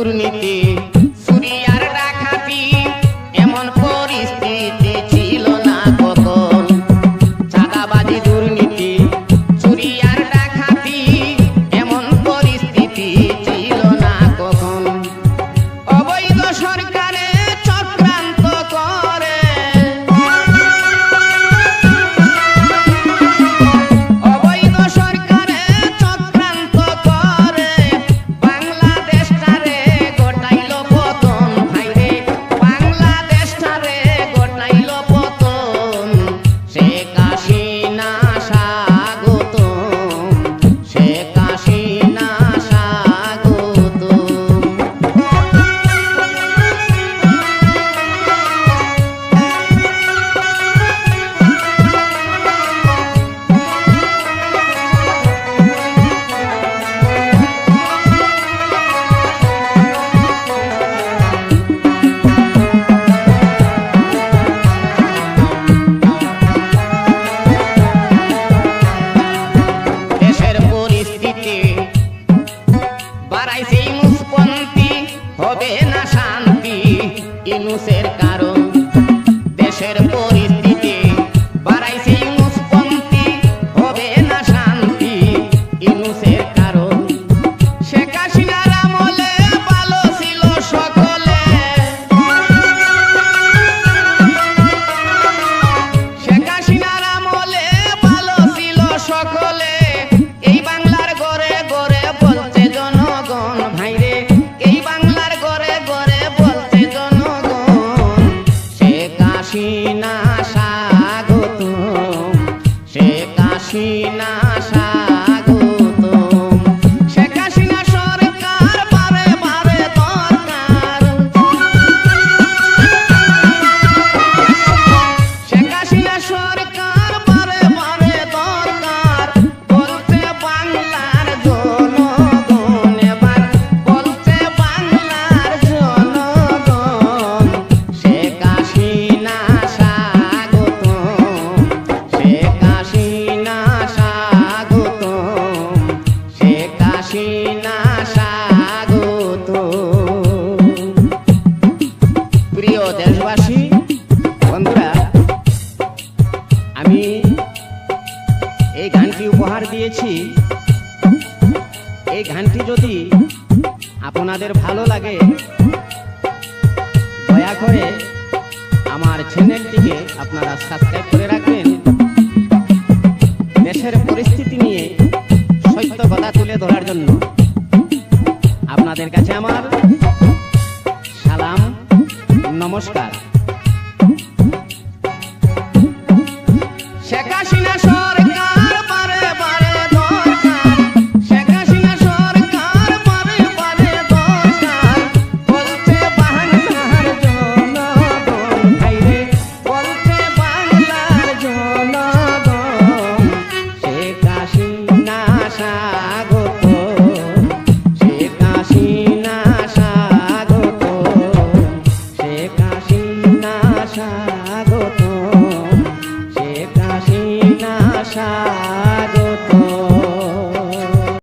দুর্নীতি হারাই সেই মুখপন্থী হবে না শান্তি। ইনুসের কাজ প্রিয় দেশবাসী, বন্ধুরা, আমি এই গানটি উপহার দিয়েছি। এই গানটি যদি আপনাদের ভালো লাগে, দয়া করে আমার চ্যানেলটিকে আপনারা সাবস্ক্রাইব করে তুলে ধরার জন্য। আপনাদের কাছে আমার সালাম নমস্কার।